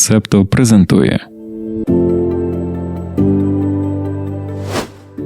Септо презентує.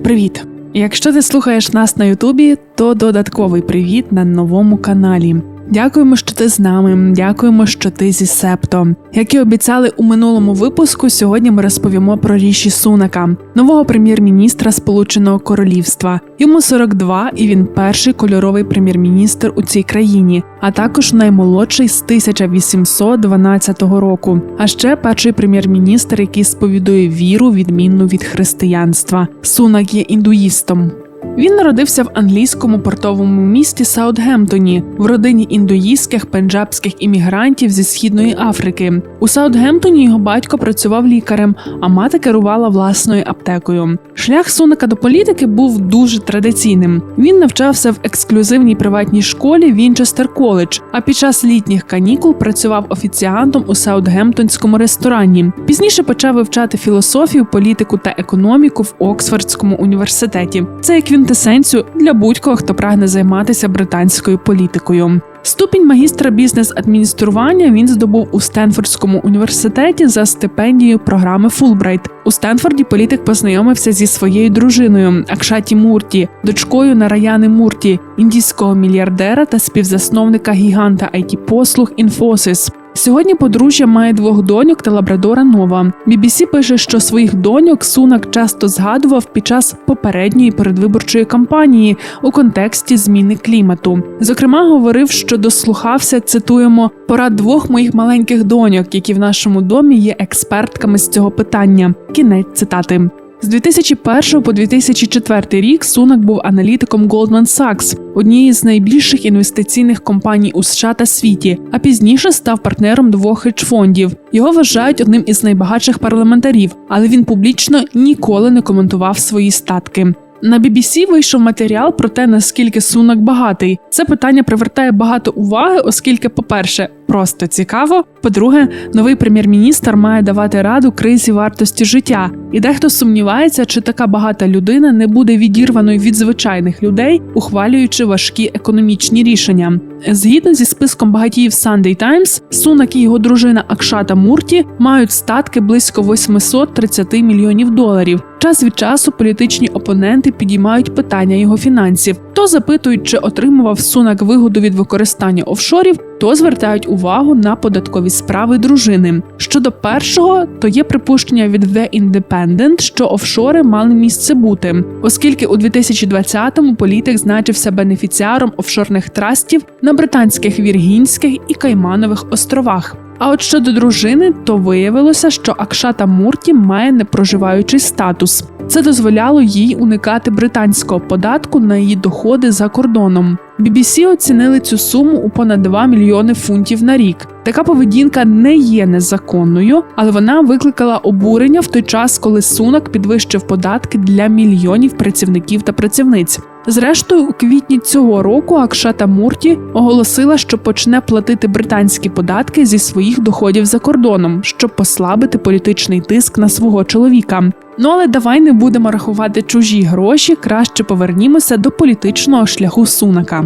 Привіт! Якщо ти слухаєш нас на Ютубі, то додатковий привіт на новому каналі. Дякуємо, що ти з нами. Дякуємо, що ти зі Септо. Як і обіцяли у минулому випуску, сьогодні ми розповімо про Ріші Сунака, нового прем'єр-міністра Сполученого Королівства. Йому 42, і він перший кольоровий прем'єр-міністр у цій країні, а також наймолодший з 1812 року. А ще перший прем'єр-міністр, який сповідує віру, відмінну від християнства. Сунак є індуїстом. Він народився в англійському портовому місті Саутгемптоні в родині індуїстських пенджабських іммігрантів зі східної Африки. У Саутгемптоні його батько працював лікарем, а мати керувала власною аптекою. Шлях Сунака до політики був дуже традиційним. Він навчався в ексклюзивній приватній школі Вінчестер Коледж, а під час літніх канікул працював офіціантом у Саутгемптонському ресторані. Пізніше почав вивчати філософію, політику та економіку в Оксфордському університеті. Це як квінтесенцію для будь-кого, хто прагне займатися британською політикою. Ступінь магістра бізнес-адміністрування він здобув у Стенфордському університеті за стипендією програми Фулбрайт. У Стенфорді політик познайомився зі своєю дружиною Акшаті Мурті, дочкою Нараяни Мурті, індійського мільярдера та співзасновника гіганта it послуг Infosys. Сьогодні подружжя має двох доньок та лабрадора Нова. BBC пише, що своїх доньок Сунак часто згадував під час попередньої передвиборчої кампанії у контексті зміни клімату. Зокрема, говорив, що дослухався, цитуємо порад двох моїх маленьких доньок, які в нашому домі є експертками з цього питання. Кінець цитати. З 2001 по 2004 рік Сунак був аналітиком Goldman Sachs, однієї з найбільших інвестиційних компаній у США та світі, а пізніше став партнером двох хедж-фондів. Його вважають одним із найбагатших парламентарів, але він публічно ніколи не коментував свої статки. На BBC вийшов матеріал про те, наскільки сунок багатий. Це питання привертає багато уваги, оскільки, по-перше, просто цікаво. По-друге, новий прем'єр-міністр має давати раду кризі вартості життя, і дехто сумнівається, чи така багата людина не буде відірваною від звичайних людей, ухвалюючи важкі економічні рішення. Згідно зі списком багатіїв Sunday Times, Сунак і його дружина Акшата Мурті мають статки близько 830 мільйонів доларів. Час від часу політичні опоненти підіймають питання його фінансів. То запитують, чи отримував Сунак вигоду від використання офшорів, то звертають увагу на податкові справи дружини. Щодо першого, то є припущення від The Independent, що офшори мали місце бути, оскільки у 2020-му політик значився бенефіціаром офшорних трастів на британських Віргінських і Кайманових островах. А от щодо дружини, то виявилося, що Акшата Мурті має непроживаючий статус. Це дозволяло їй уникати британського податку на її доходи за кордоном. BBC оцінили цю суму у понад 2 мільйони фунтів на рік. Така поведінка не є незаконною, але вона викликала обурення в той час, коли Сунак підвищив податки для мільйонів працівників та працівниць. Зрештою, у квітні цього року Акшата Мурті оголосила, що почне платити британські податки зі своїх доходів за кордоном, щоб послабити політичний тиск на свого чоловіка. Ну але давай не будемо рахувати чужі гроші, краще повернімося до політичного шляху Сунака.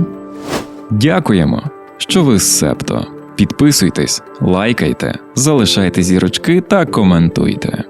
Дякуємо, що ви з Септо. Підписуйтесь, лайкайте, залишайте зірочки та коментуйте.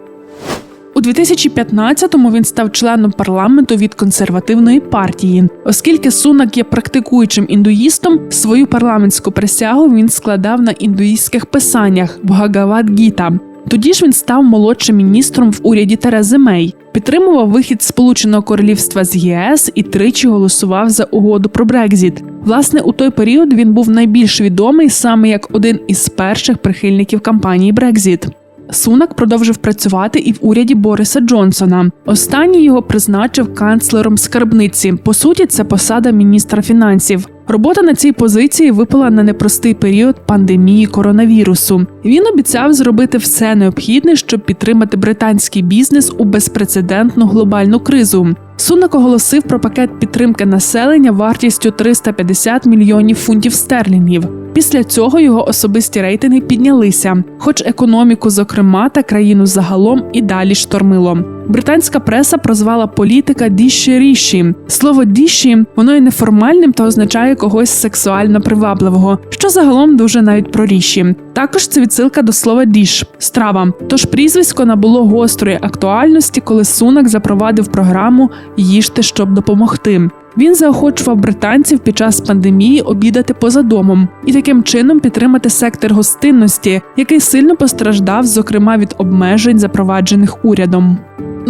У 2015-му він став членом парламенту від консервативної партії. Оскільки Сунак є практикуючим індуїстом, свою парламентську присягу він складав на індуїстських писаннях в Гагавад-гіта. Тоді ж він став молодшим міністром в уряді Терези Мей, підтримував вихід Сполученого Королівства з ЄС і тричі голосував за угоду про Брекзіт. Власне, у той період він був найбільш відомий саме як один із перших прихильників кампанії Брекзіт. Сунак продовжив працювати і в уряді Бориса Джонсона. Останній його призначив канцлером скарбниці. По суті, це посада міністра фінансів. Робота на цій позиції випала на непростий період пандемії коронавірусу. Він обіцяв зробити все необхідне, щоб підтримати британський бізнес у безпрецедентну глобальну кризу. Сунак оголосив про пакет підтримки населення вартістю 350 мільйонів фунтів стерлінгів. Після цього його особисті рейтинги піднялися, хоч економіку, зокрема, та країну загалом і далі штормило. Британська преса прозвала політика діші ріші. Слово діші воно є неформальним та означає когось сексуально привабливого, що загалом дуже навіть про ріші. Також це відсилка до слова діш страва. Тож прізвисько набуло гострої актуальності, коли Сунак запровадив програму Їжте, щоб допомогти. Він заохочував британців під час пандемії обідати поза домом і таким чином підтримати сектор гостинності, який сильно постраждав, зокрема від обмежень, запроваджених урядом.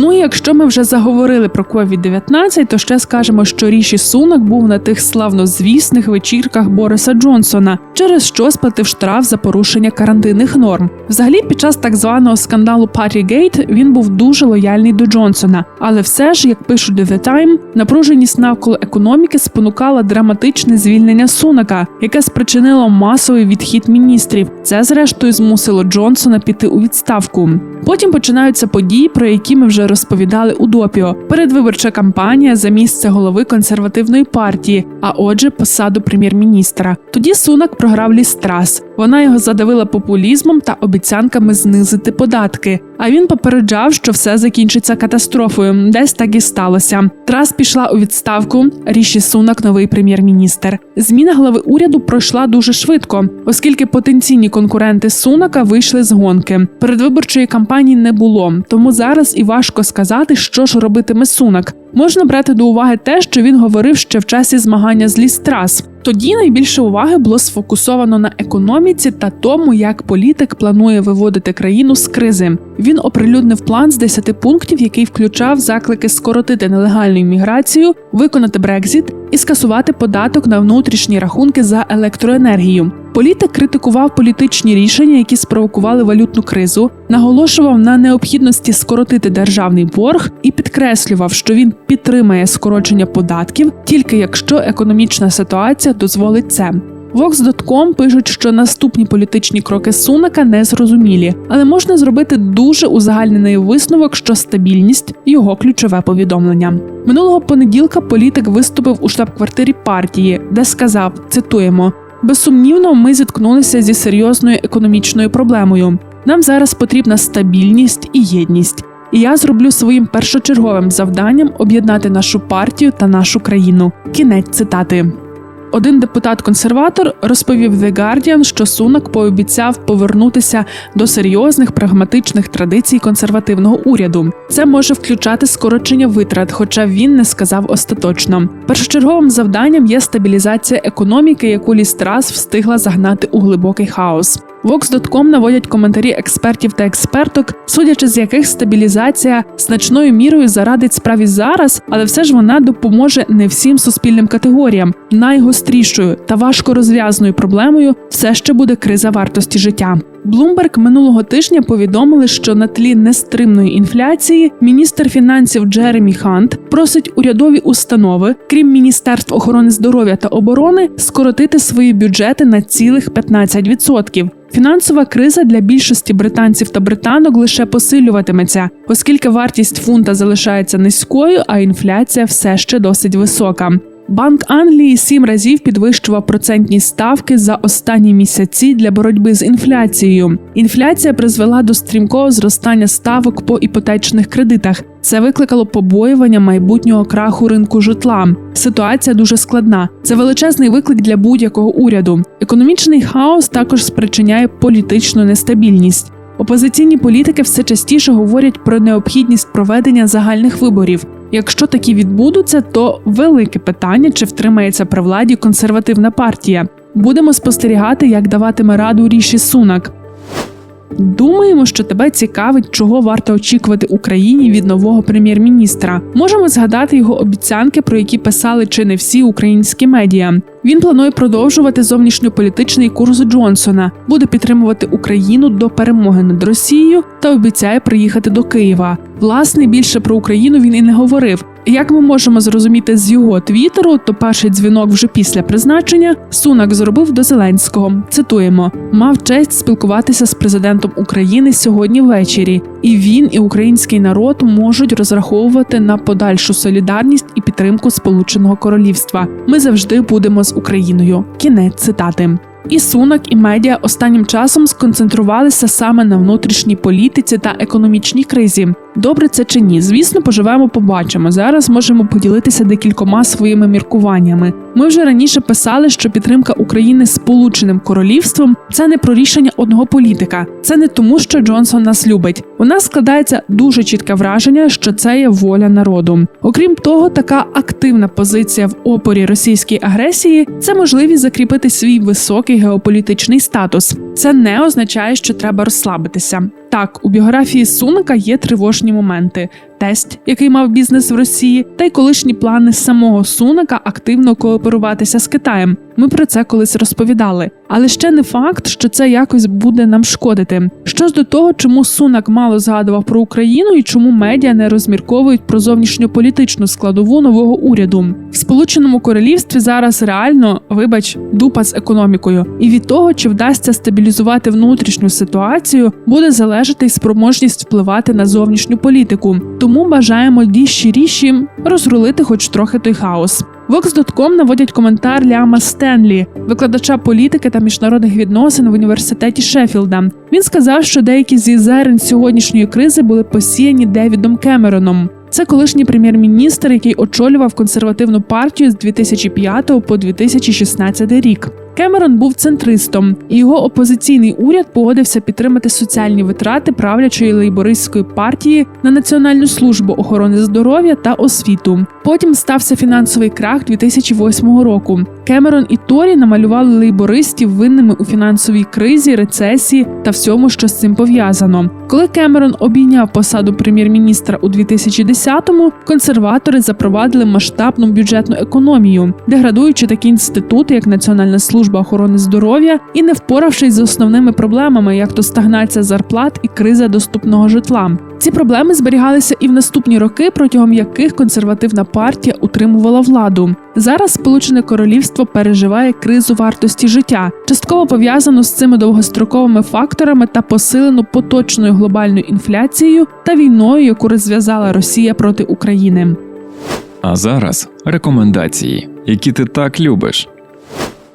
Ну і якщо ми вже заговорили про COVID-19, то ще скажемо, що Ріші Сунак був на тих славнозвісних вечірках Бориса Джонсона, через що сплатив штраф за порушення карантинних норм. Взагалі, під час так званого скандалу Partygate він був дуже лояльний до Джонсона, але все ж, як пишуть The Time, напруженість навколо економіки спонукала драматичне звільнення Сунака, яке спричинило масовий відхід міністрів. Це зрештою змусило Джонсона піти у відставку. Потім починаються події, про які ми вже розповідали у допіо. Передвиборча кампанія за місце голови консервативної партії, а отже, посаду прем'єр-міністра. Тоді Сунак програв Лістрас. Вона його задавила популізмом та обіцянками знизити податки. А він попереджав, що все закінчиться катастрофою. Десь так і сталося. Трас пішла у відставку. Ріші Сунак, новий прем'єр-міністр. Зміна глави уряду пройшла дуже швидко, оскільки потенційні конкуренти Сунака вийшли з гонки. Передвиборчої кампанії не було, тому зараз і важко сказати, що ж робитиме Сунак. Можна брати до уваги те, що він говорив ще в часі змагання з Лістрас. Тоді найбільше уваги було сфокусовано на економіці та тому, як політик планує виводити країну з кризи. Він оприлюднив план з 10 пунктів, який включав заклики скоротити нелегальну імміграцію, виконати Брекзіт і скасувати податок на внутрішні рахунки за електроенергію. Політик критикував політичні рішення, які спровокували валютну кризу, наголошував на необхідності скоротити державний борг і підкреслював, що він підтримає скорочення податків тільки якщо економічна ситуація дозволить це. Vox.com пишуть, що наступні політичні кроки Сунака не зрозумілі, але можна зробити дуже узагальнений висновок, що стабільність його ключове повідомлення. Минулого понеділка політик виступив у штаб-квартирі партії, де сказав: цитуємо. Безсумнівно, ми зіткнулися зі серйозною економічною проблемою. Нам зараз потрібна стабільність і єдність. І я зроблю своїм першочерговим завданням об'єднати нашу партію та нашу країну. Кінець цитати. Один депутат-консерватор розповів The Guardian, що Сунак пообіцяв повернутися до серйозних прагматичних традицій консервативного уряду. Це може включати скорочення витрат, хоча він не сказав остаточно. Першочерговим завданням є стабілізація економіки, яку Лістрас встигла загнати у глибокий хаос. Vox.com наводять коментарі експертів та експерток, судячи з яких стабілізація значною мірою зарадить справі зараз, але все ж вона допоможе не всім суспільним категоріям. Найгострішою та важко розв'язною проблемою все ще буде криза вартості життя. Bloomberg минулого тижня повідомили, що на тлі нестримної інфляції міністр фінансів Джеремі Хант просить урядові установи, крім міністерств охорони здоров'я та оборони, скоротити свої бюджети на цілих 15%. Фінансова криза для більшості британців та британок лише посилюватиметься, оскільки вартість фунта залишається низькою, а інфляція все ще досить висока. Банк Англії сім разів підвищував процентні ставки за останні місяці для боротьби з інфляцією. Інфляція призвела до стрімкого зростання ставок по іпотечних кредитах. Це викликало побоювання майбутнього краху ринку житла. Ситуація дуже складна. Це величезний виклик для будь-якого уряду. Економічний хаос також спричиняє політичну нестабільність. Опозиційні політики все частіше говорять про необхідність проведення загальних виборів. Якщо такі відбудуться, то велике питання, чи втримається при владі консервативна партія. Будемо спостерігати, як даватиме раду ріші Сунак. Думаємо, що тебе цікавить, чого варто очікувати Україні від нового прем'єр-міністра. Можемо згадати його обіцянки, про які писали чи не всі українські медіа. Він планує продовжувати зовнішньополітичний курс Джонсона, буде підтримувати Україну до перемоги над Росією та обіцяє приїхати до Києва. Власне, більше про Україну він і не говорив. Як ми можемо зрозуміти з його твіттеру, то перший дзвінок вже після призначення Сунак зробив до Зеленського. Цитуємо: мав честь спілкуватися з президентом України сьогодні ввечері, і він і український народ можуть розраховувати на подальшу солідарність і підтримку Сполученого Королівства. Ми завжди будемо з Україною. Кінець цитати. І Сунак, і медіа останнім часом сконцентрувалися саме на внутрішній політиці та економічній кризі. Добре це чи ні? Звісно, поживемо, побачимо. Зараз можемо поділитися декількома своїми міркуваннями. Ми вже раніше писали, що підтримка України Сполученим Королівством це не про рішення одного політика. Це не тому, що Джонсон нас любить. У нас складається дуже чітке враження, що це є воля народу. Окрім того, така активна позиція в опорі російській агресії це можливість закріпити свій високий геополітичний статус. Це не означає, що треба розслабитися. Так, у біографії Суника є тривожні моменти: тесть, який мав бізнес в Росії, та й колишні плани самого Сунака активно кооперуватися з Китаєм. Ми про це колись розповідали. Але ще не факт, що це якось буде нам шкодити. Що ж до того, чому Сунак мало згадував про Україну і чому медіа не розмірковують про зовнішньополітичну складову нового уряду в Сполученому Королівстві зараз реально, вибач, дупа з економікою, і від того, чи вдасться стабілізувати внутрішню ситуацію, буде залежати й спроможність впливати на зовнішню політику. Тому бажаємо діжчі ріші розрулити хоч трохи той хаос. Vox.com наводять коментар Ліама Стенлі, викладача політики та міжнародних відносин в університеті Шеффілда. Він сказав, що деякі зі зерен сьогоднішньої кризи були посіяні Девідом Кемероном. Це колишній прем'єр-міністр, який очолював консервативну партію з 2005 по 2016 рік. Кемерон був центристом, і його опозиційний уряд погодився підтримати соціальні витрати правлячої лейбористської партії на національну службу охорони здоров'я та освіту. Потім стався фінансовий крах 2008 року. Кемерон і Торі намалювали лейбористів винними у фінансовій кризі, рецесії та всьому, що з цим пов'язано. Коли Кемерон обійняв посаду прем'єр-міністра у 2010-му, консерватори запровадили масштабну бюджетну економію, деградуючи такі інститути, як Національна служба охорони здоров'я, і не впоравшись з основними проблемами, як то стагнація зарплат і криза доступного житла. Ці проблеми зберігалися і в наступні роки, протягом яких консервативна партія утримувала владу. Зараз Сполучене Королівство переживає кризу вартості життя, частково пов'язану з цими довгостроковими факторами та посилену поточною глобальною інфляцією та війною, яку розв'язала Росія проти України. А зараз рекомендації, які ти так любиш.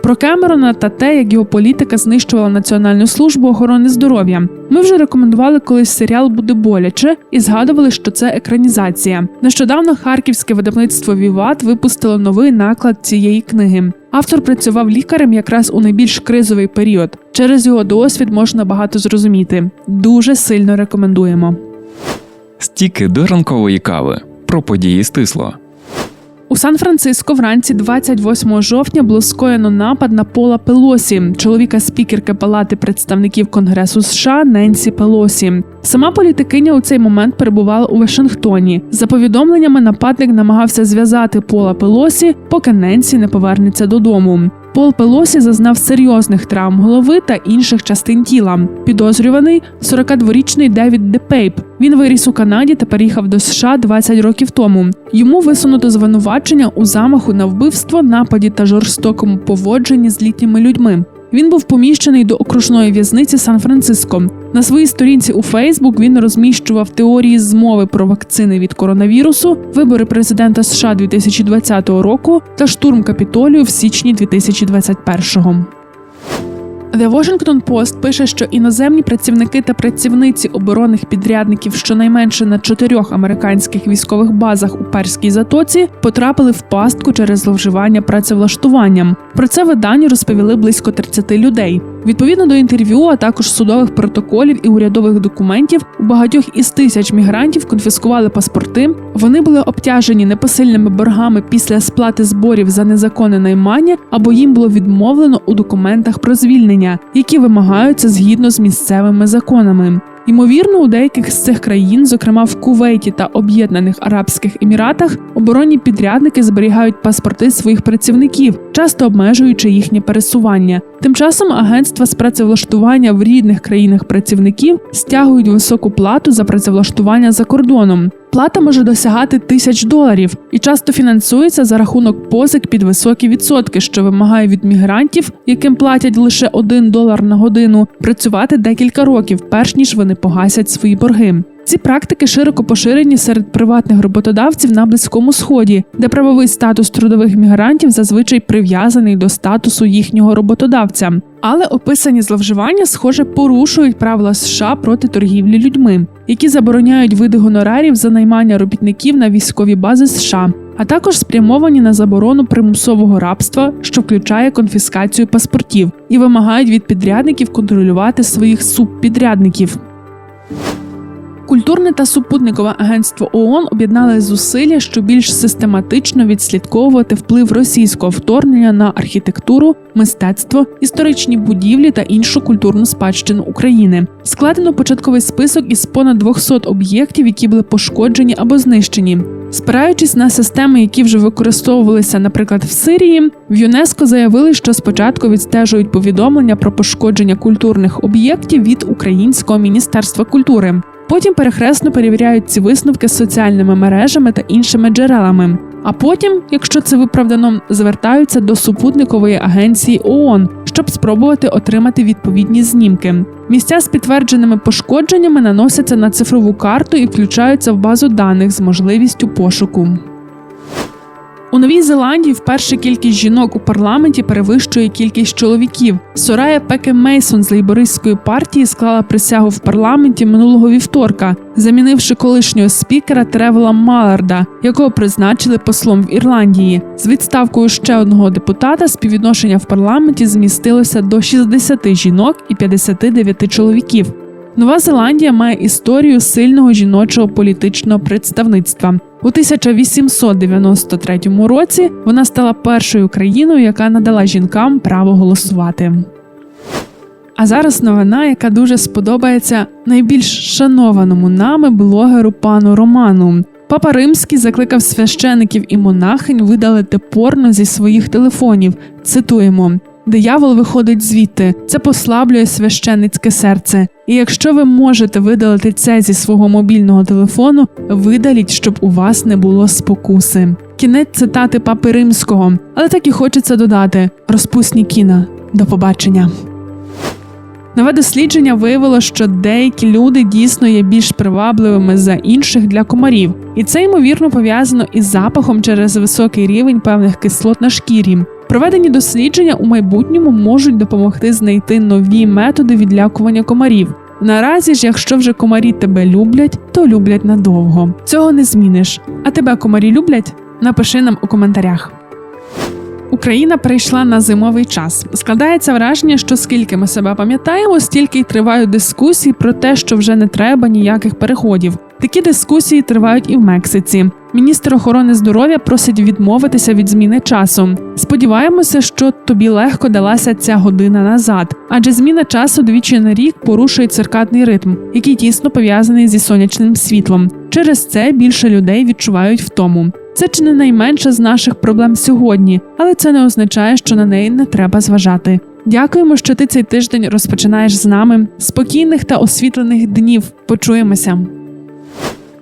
Про Кемерона та те, як його політика знищувала Національну службу охорони здоров'я. Ми вже рекомендували колись серіал буде боляче і згадували, що це екранізація. Нещодавно харківське видавництво Віват випустило новий наклад цієї книги. Автор працював лікарем якраз у найбільш кризовий період. Через його досвід можна багато зрозуміти. Дуже сильно рекомендуємо. Стіки до ранкової кави про події стисло. У Сан-Франциско вранці 28 жовтня було скоєно напад на Пола Пелосі, чоловіка спікерки Палати представників Конгресу США Ненсі Пелосі. Сама політикиня у цей момент перебувала у Вашингтоні. За повідомленнями, нападник намагався зв'язати Пола Пелосі, поки Ненсі не повернеться додому. Пол Пелосі зазнав серйозних травм голови та інших частин тіла. Підозрюваний 42-річний Девід Депейп. Він виріс у Канаді та переїхав до США 20 років тому. Йому висунуто звинувачення у замаху на вбивство, нападі та жорстокому поводженні з літніми людьми. Він був поміщений до окружної в'язниці Сан-Франциско. На своїй сторінці у Фейсбук він розміщував теорії змови про вакцини від коронавірусу, вибори президента США 2020 року та штурм капітолію в січні 2021-го. The Washington Post пише, що іноземні працівники та працівниці оборонних підрядників щонайменше на чотирьох американських військових базах у перській затоці потрапили в пастку через зловживання працевлаштуванням. Про це видання розповіли близько 30 людей. Відповідно до інтерв'ю, а також судових протоколів і урядових документів, у багатьох із тисяч мігрантів конфіскували паспорти. Вони були обтяжені непосильними боргами після сплати зборів за незаконне наймання, або їм було відмовлено у документах про звільнення, які вимагаються згідно з місцевими законами. Ймовірно, у деяких з цих країн, зокрема в Кувейті та Об'єднаних Арабських Еміратах, оборонні підрядники зберігають паспорти своїх працівників, часто обмежуючи їхнє пересування. Тим часом агентства з працевлаштування в рідних країнах працівників стягують високу плату за працевлаштування за кордоном. Плата може досягати тисяч доларів і часто фінансується за рахунок позик під високі відсотки, що вимагає від мігрантів, яким платять лише 1 долар на годину, працювати декілька років, перш ніж вони погасять свої борги. Ці практики широко поширені серед приватних роботодавців на Близькому Сході, де правовий статус трудових мігрантів зазвичай прив'язаний до статусу їхнього роботодавця. Але описані зловживання, схоже, порушують правила США проти торгівлі людьми, які забороняють види гонорарів за наймання робітників на військові бази США, а також спрямовані на заборону примусового рабства, що включає конфіскацію паспортів, і вимагають від підрядників контролювати своїх субпідрядників. Культурне та супутникове агентство ООН об'єднали зусилля, щоб більш систематично відслідковувати вплив російського вторгнення на архітектуру, мистецтво, історичні будівлі та іншу культурну спадщину України. Складено початковий список із понад 200 об'єктів, які були пошкоджені або знищені. Спираючись на системи, які вже використовувалися, наприклад, в Сирії, в ЮНЕСКО заявили, що спочатку відстежують повідомлення про пошкодження культурних об'єктів від Українського міністерства культури. Потім перехресно перевіряють ці висновки з соціальними мережами та іншими джерелами. А потім, якщо це виправдано, звертаються до супутникової агенції ООН, щоб спробувати отримати відповідні знімки. Місця з підтвердженими пошкодженнями наносяться на цифрову карту і включаються в базу даних з можливістю пошуку. У Новій Зеландії вперше кількість жінок у парламенті перевищує кількість чоловіків. Сорая Пеке Мейсон з лейбористської партії склала присягу в парламенті минулого вівторка, замінивши колишнього спікера Тревела Маларда, якого призначили послом в Ірландії. З відставкою ще одного депутата співвідношення в парламенті змістилося до 60 жінок і 59 чоловіків. Нова Зеландія має історію сильного жіночого політичного представництва. У 1893 році вона стала першою країною, яка надала жінкам право голосувати. А зараз новина, яка дуже сподобається найбільш шанованому нами блогеру пану Роману. Папа Римський закликав священиків і монахинь видалити порно зі своїх телефонів. Цитуємо. Диявол виходить звідти, це послаблює священницьке серце. І якщо ви можете видалити це зі свого мобільного телефону, видаліть, щоб у вас не було спокуси. Кінець цитати папи римського, але так і хочеться додати: розпусні кіна. До побачення. Нове дослідження виявило, що деякі люди дійсно є більш привабливими за інших для комарів, і це ймовірно пов'язано із запахом через високий рівень певних кислот на шкірі. Проведені дослідження у майбутньому можуть допомогти знайти нові методи відлякування комарів. Наразі ж, якщо вже комарі тебе люблять, то люблять надовго. Цього не зміниш. А тебе комарі люблять? Напиши нам у коментарях. Україна перейшла на зимовий час. Складається враження, що скільки ми себе пам'ятаємо, стільки й тривають дискусії про те, що вже не треба ніяких переходів. Такі дискусії тривають і в Мексиці. Міністр охорони здоров'я просить відмовитися від зміни часу. Сподіваємося, що тобі легко далася ця година назад, адже зміна часу двічі на рік порушує циркадний ритм, який тісно пов'язаний зі сонячним світлом. Через це більше людей відчувають втому. Це чи не найменша з наших проблем сьогодні, але це не означає, що на неї не треба зважати. Дякуємо, що ти цей тиждень розпочинаєш з нами. Спокійних та освітлених днів. Почуємося.